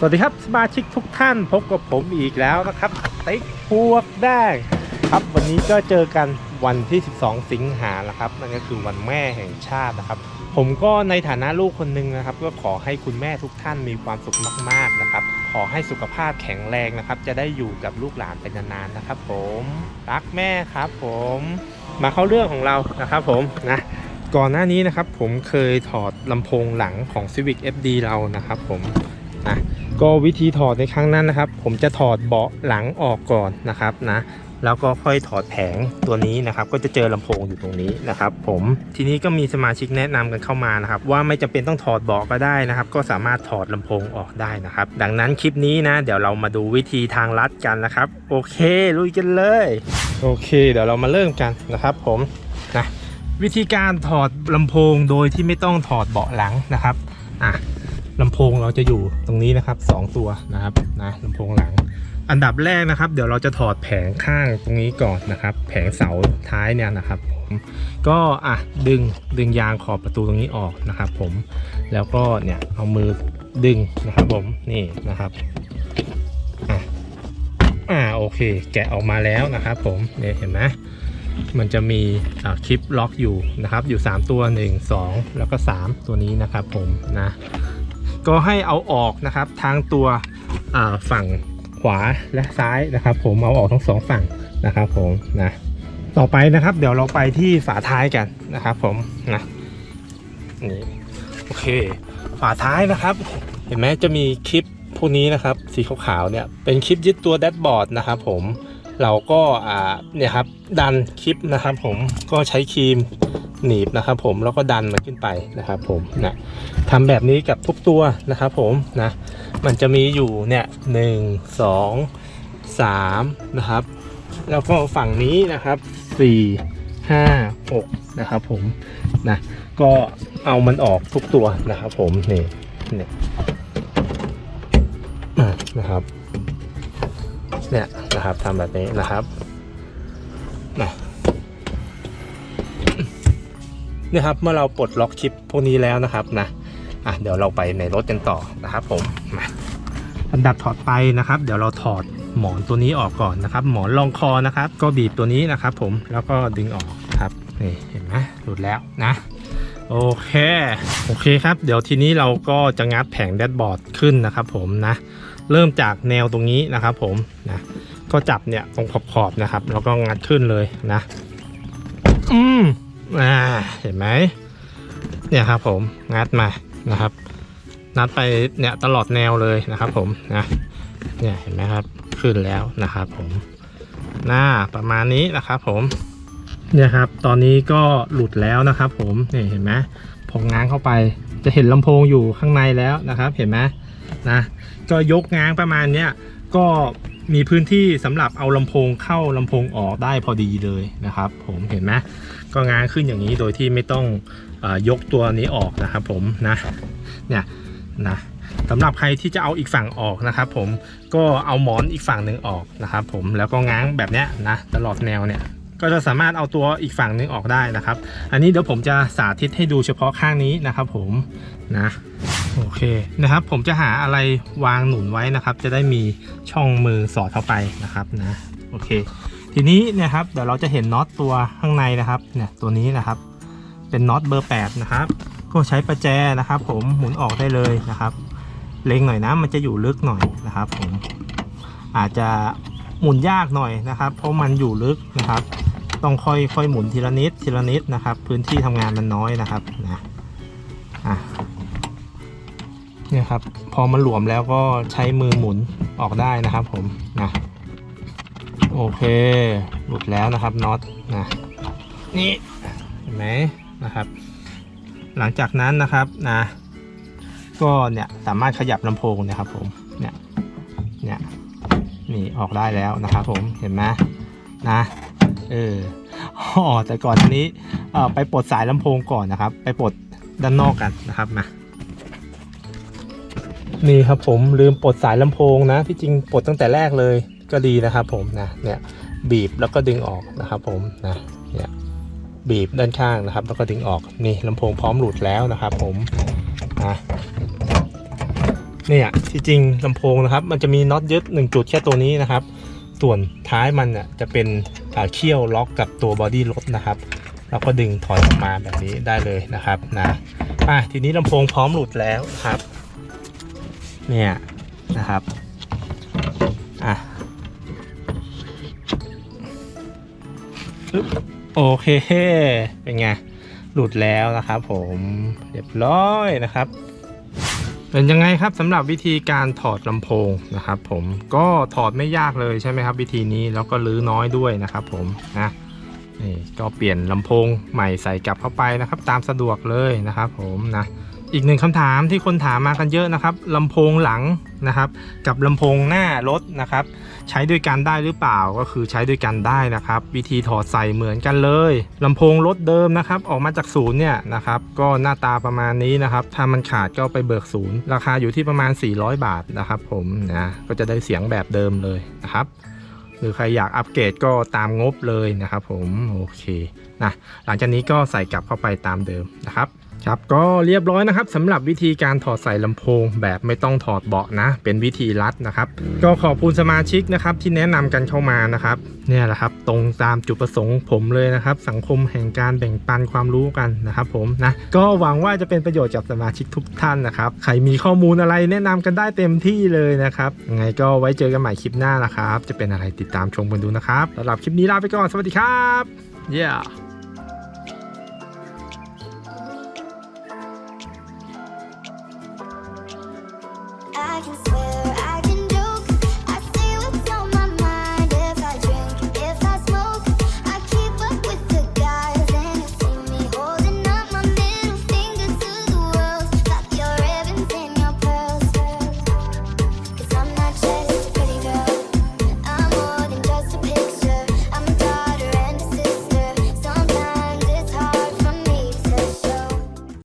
สวัสดีครับสมาชิกทุกท่านพบกับผมอีกแล้วนะครับติ๊กพวกแดงครับวันนี้ก็เจอกันวันที่ 12 สิงหาแล้วครับนั่นก็คือวันแม่แห่งชาตินะครับ ผมก็ในฐานะลูกคนหนึ่งนะครับ ก็ขอให้คุณแม่ทุกท่านมีความสุขมากๆนะครับ ขอให้สุขภาพแข็งแรงนะครับ จะได้อยู่กับลูกหลานเป็นนานๆนะครับ ผมรักแม่ครับ ผมมาเข้าเรื่องของเรานะครับ ผมนะก่อนหน้านี้นะครับผมเคยถอดลำโพงหลังของ Civic FD เรานะครับ ผมนะ ก็วิธีถอดในครั้งนั้นนะครับ ผมจะถอดเบาะหลังออกก่อนนะครับนะแล้วก็ค่อยถอดแผงตัวนี้นะครับ ก็จะเจอลำโพงอยู่ตรงนี้นะครับ ผมทีนี้ก็มีสมาชิกแนะนำกันเข้ามานะครับ ว่าไม่จำเป็นต้องถอดเบาะก็ได้นะครับ ก็สามารถถอดลำโพงออกได้นะครับ ดังนั้นคลิปนี้นะ เดี๋ยวเรามาดูวิธีทางลัดกันนะครับ โอเคลุยกันเลย โอเค เดี๋ยวเรามาเริ่มกันนะครับ ผมนะวิธีการถอดลำโพงโดยที่ไม่ต้องถอดเบาะหลังนะครับอะ ลำโพงเราจะอยู่ตรงนี้นะครับสองตัวนะครับนะลำโพงหลัง อันดับแรกนะครับ เดี๋ยวเราจะถอดแผงข้างตรงนี้ก่อนนะครับ แผงเสาท้ายเนี่ยนะครับผมก็อะดึงดึงยางขอบประตูตรงนี้ออกนะครับผมแล้วก็เนี่ยเอามือดึงนะครับผมนี่นะครับอะอ่าโอเค แกะออกมาแล้วนะครับ ผมเนี่ยเห็นไหมมันจะมีอ่าคลิปล็อกอยู่นะครับ อยู่ 3 ตัว 1 2 แล้วก็ 3 ตัวนี้นะครับผมนะ ก็ให้เอาออกนะครับทางตัวฝั่งขวาและซ้ายนะครับ ผมเอาออกทั้งสองฝั่งนะครับ ผมนะต่อไปนะครับ เดี๋ยวเราไปที่ฝาท้ายกันนะครับ ผมนะนี่โอเค ฝาท้ายนะครับ เห็นไหมจะมีคลิปพวกนี้นะครับ สีขาวๆเนี่ยเป็นคลิปยึดตัวแดชบอร์ดนะครับผมเราก็เนี่ยครับดันคลิปนะครับ ผมก็ใช้ครีม หนีบนะครับผมแล้วก็ดันมันขึ้นไปนะครับผมนะทำแบบนี้กับทุกตัวนะครับผมนะมันจะมีอยู่เนี่ยหนึ่งสองสามนะครับ แล้วก็ฝั่งนี้นะครับสี่ห้าหกนะครับผมนะก็เอามันออกทุกตัวนะครับผมนี่เนี่ยนะครับเนี่ยนะครับทำแบบนี้นะครับนะ นี่ยครับเมื่อเราปลดล็อกคลิปพวกนี้แล้วนะครับนะอะเดี๋ยวเราไปในรถกันต่อนะครับผมอันดับถอดไปนะครับ เดี๋ยวเราถอดหมอนตัวนี้ออกก่อนนะครับ หมอนรองคอนะครับ ก็บีบตัวนี้นะครับ ผมแล้วก็ดึงออกครับนี่เห็นไหมหลุดแล้วนะโอเคโอเคครับ เดี๋ยวทีนี้เราก็จะงัดแผงแดชบอร์ดขึ้นนะครับ ผมนะเริ่มจากแนวตรงนี้นะครับ ผมนะก็จับเนี่ยตรงขอบๆนะครับ แล้วก็งัดขึ้นเลยนะ อืม อ่าเห็นไหมเนี่ยครับผมงัดมานะครับ นัดไปเนี่ยตลอดแนวเลยนะครับผมนะเนี่ยเห็นไหมครับขึ้นแล้วนะครับผมหน้าประมาณนี้นะครับผมเนี่ยครับตอนนี้ก็หลุดแล้วนะครับผมนี่เห็นไหมผมง้างเข้าไปจะเห็นลำโพงอยู่ข้างในแล้วนะครับ เห็นไหมนะก็ยกง้างประมาณเนี้ยก็ มีพื้นที่สำหรับเอาลำโพงเข้าลำโพงออกได้พอดีเลยนะครับ ผมเห็นไหมก็ง้างขึ้นอย่างนี้โดยที่ไม่ต้องอยกตัวนี้ออกนะครับ ผมนะเนี่ยนะสำหรับใครที่จะเอาอีกฝั่งออกนะครับ ผมก็เอาหมอนอีกฝั่งหนึ่งออกนะครับ ผมแล้วก็ง้างแบบเนี้ยนะตลอดแนวเนี่ยก็จะสามารถเอาตัวอีกฝั่งหนึงออกได้นะครับ อันนี้เดี๋ยวผมจะสาธิตให้ดูเฉพาะข้างนี้นะครับ ผมนะ โอเคนะครับ ผมจะหาอะไรวางหนุนไว้นะครับ จะได้มีช่องมือสอดเข้าไปนะครับนะโอเค ทีนี้นี่ยครับเดี๋ยวเราจะเห็นน็อตตัวข้างในนะครับเนี่ยตัวนี้นะครับ เป็นน็อตเบอร์ 8 นะครับ ก็ใช้ประแจนะครับ ผมหมุนออกได้เลยนะครับ เล็งหน่อยนะมันจะอยู่ลึกหน่อยนะครับ ผมอาจจะหมุนยากหน่อยนะครับ เพราะมันอยู่ลึกนะครับ ต้องค่อยค่อยหมุนทีละนิดทีละนิดนะครับ พื้นที่ทำงานมันน้อยนะครับนะอะ เนี่ยครับ พอมันหลวมแล้วก็ใช้มือหมุนออกได้นะครับผมนะโอเค หลุดแล้วนะครับน็อตนะนี่เห็นไหมนะครับ หลังจากนั้นนะครับนะก็เนี่ยสามารถขยับลำโพงนะครับผมเนี่ยเนี่ยนี่ออกได้แล้วนะครับผมเห็นไหมนะเอออ๋อแต่ก่อนอันนี้ไปปลดสายลำโพงก่อนนะครับ ไปปลดด้านนอกกันนะครับมา นี่ครับผมลืมปลดสายลำโพงนะ ที่จริงปลดตั้งแต่แรกเลยก็ดีนะครับผมนะเนี่ยบีบแล้วก็ดึงออกนะครับผมนะเนี่ยบีบด้านข้างนะครับ แล้วก็ดึงออกนี่ลำโพงพร้อมหลุดแล้วนะครับ ผมนะเนี่ยที่จริงลำโพงนะครับ มันจะมีน็อตยึด1จุดแค่ตัวนี้นะครับ ส่วนท้ายมันอะจะเป็นอ่าเขี้ยวล็อกกับตัวบอดี้รถนะครับเราก็ดึงถอยออกมาแบบนี้ได้เลยนะครับนะอะทีนี้ลำโพงพร้อมหลุดแล้วครับ เนี่ยนะครับอะโอเค เป็นไง หลุดแล้วนะครับผมเรียบร้อยนะครับ เป็นยังไงครับสำหรับวิธีการถอดลำโพงนะครับผมก็ถอดไม่ยากเลยใช่ไหมครับ วิธีนี้แล้วก็รื้อน้อยด้วยนะครับผมนะนี่ก็เปลี่ยนลำโพงใหม่ใส่กลับเข้าไปนะครับ ตามสะดวกเลยนะครับผมนะ อีกหนึ่งคำถามที่คนถามมากันเยอะนะครับลำโพงหลังนะครับ กับลำโพงหน้ารถนะครับ ใช้ด้วยกันได้หรือเปล่าก็คือใช้ด้วยกันได้นะครับ วิธีถอดใส่เหมือนกันเลยลำโพงรถเดิมนะครับ ออกมาจากศูนย์เนี่ยนะครับก็หน้าตาประมาณนี้นะครับ ถ้ามันขาดก็ไปเบิกศูนย์ราคาอยู่ที่ประมาณ 400 บาทนะครับผมนะก็จะได้เสียงแบบเดิมเลยนะครับหรือใครอยากอัปเกรดก็ตามงบเลยนะครับผมโอเคนะหลังจากนี้ก็ใส่กลับเข้าไปตามเดิมนะครับ ครับก็เรียบร้อยนะครับสำหรับวิธีการถอดใส่ลำโพง แบบไม่ต้องถอดเบาะนะ เป็นวิธีรัดนะครับ ก็ขอบคุณสมาชิกนะครับที่แนะนำกันเข้ามานะครับเนี่ยแหละครับ ตรงตามจุดประสงค์ผมเลยนะครับ สังคมแห่งการแบ่งปันความรู้กันนะครับ ผมนะก็หวังว่าจะเป็นประโยชน์กับสมาชิกทุกท่านนะครับใครมีข้อมูลอะไรแนะนำกันได้เต็มที่เลยนะครับยังไงก็ไว้เจอกันใหม่คลิปหน้านะครับ จะเป็นอะไรติดตามชมกันดูนะครับสำหรับคลิปนี้ลาไปก่อนสวัสดีครับ yeah I can swear